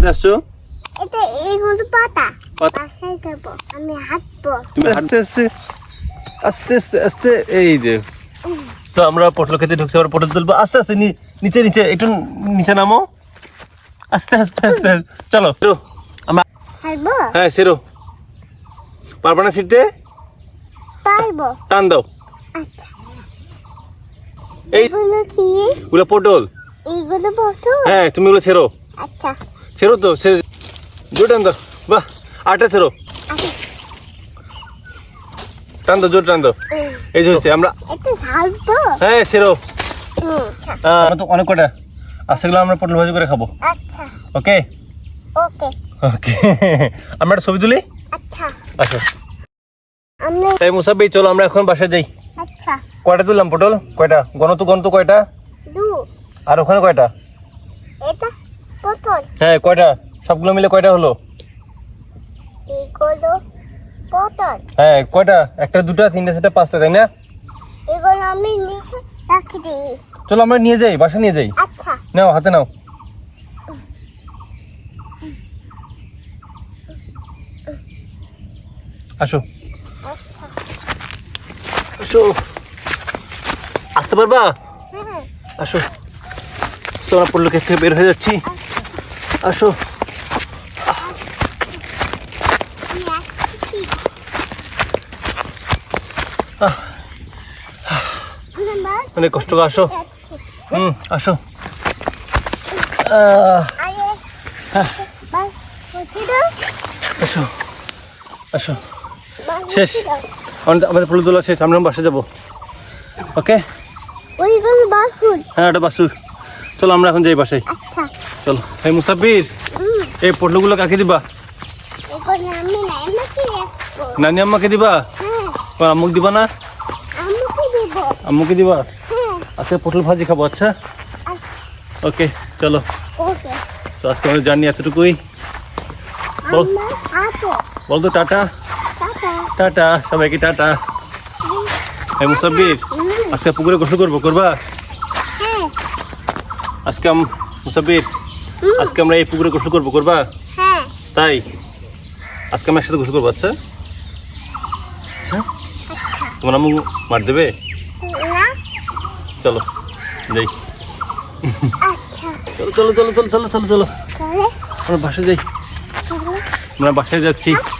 সাথে আসছো? এটা এইগুলো পাতা। পাতা? আমি হাঁটবো। তুমি আস্তে আস্তে আস্তে আস্তে আস্তে এই যে। তো আমরা পটল খেতে ঢুকছি আবার পটল তুলবো। আস্তে আস্তে নিচে নিচে একটু নিচে নামো। আস্তে আস্তে আস্তে। চলো। তো আমরা হ্যাঁ সেরো। পারবা না সিটতে পারব। টান দাও। আচ্ছা। এই এগুলো কি? ওগুলো পটল। এইগুলো বটো হ্যাঁ তুমি ওগুলো ছেড়ো আচ্ছা। ছেড়ো তো ছেড়ে জোর টান দাও বাহ আটা ছেড়ো। আচ্ছা টান দাও জোর টান দাও এই যে হচ্ছে আমরা হ্যাঁ সেরো আমরা তো অনেক কটা। আর সেগুলো আমরা পটল ভাজি করে খাব। আচ্ছা। ওকে? ওকে। ওকে। আমরা একটা ছবি তুলি? আচ্ছা। আচ্ছা। তাই মুসাফি চলো আমরা এখন বাসায় যাই। আচ্ছা। কয়টা তুললাম পটল? কয়টা? গণত গণত কয়টা? আর ওখানে কয়টা? হ্যাঁ কয়টা? সবগুলো মিলে কয়টা হলো? এগুলো পটল হ্যাঁ কয়টা? একটা দুটা তিনটা চারটা পাঁচটা তাই না? এগুলো আমি নিচে রাখি দিই চলো আমরা নিয়ে যাই বাসা নিয়ে যাই। আচ্ছা। নাও হাতে নাও। আসো। আচ্ছা। আসো। আসতে পারবা? হ্যাঁ। আসো। তোমরা পড়ল ক্ষেত থেকে বের হয়ে যাচ্ছি। আসো। অনেক কষ্ট করে আসো। হুম আসো। আসো আসো। শেষ। আমাদের পুলো তোলা শেষ আমরা বাসা যাব। ওকে হ্যাঁ ওটা বাসু চলো আমরা এখন যাই বাসায়। আচ্ছা। চলো। এই মুসাফির এই পটলগুলো কাকে দিবা? আমাকে নানি আম্মাকে দিবা? হ্যাঁ। ও আম্মুক দিবা না? আমাকে দেব। আম্মুকে দিবা? হ্যাঁ। আজকে পটল ভাজি খাব আচ্ছা? আচ্ছা। ওকে চলো। তো আজকে আমাদের জার্নি এতটুকুই। বল। বলতো টাটা? টাটা। সবাইকে টাটা। এই মুসাফির আজকে পুকুরে গোসল করব করবা? হ্যাঁ আজকে আম- মুসাফির আজকে আমরা এই পুকুরে গোসল করব করবা? হ্যাঁ। তাই? আজকে আমরা একসাথে গোসল করব আচ্ছা? আচ্ছা? তোমার আম্মু মার দেবে? চলো যাই। আচ্ছা। চলো চলো চলো চলো চলো চলো। চলো আমরা বাসায় যাই। আমরা বাসায় যাচ্ছি। আচ্ছা।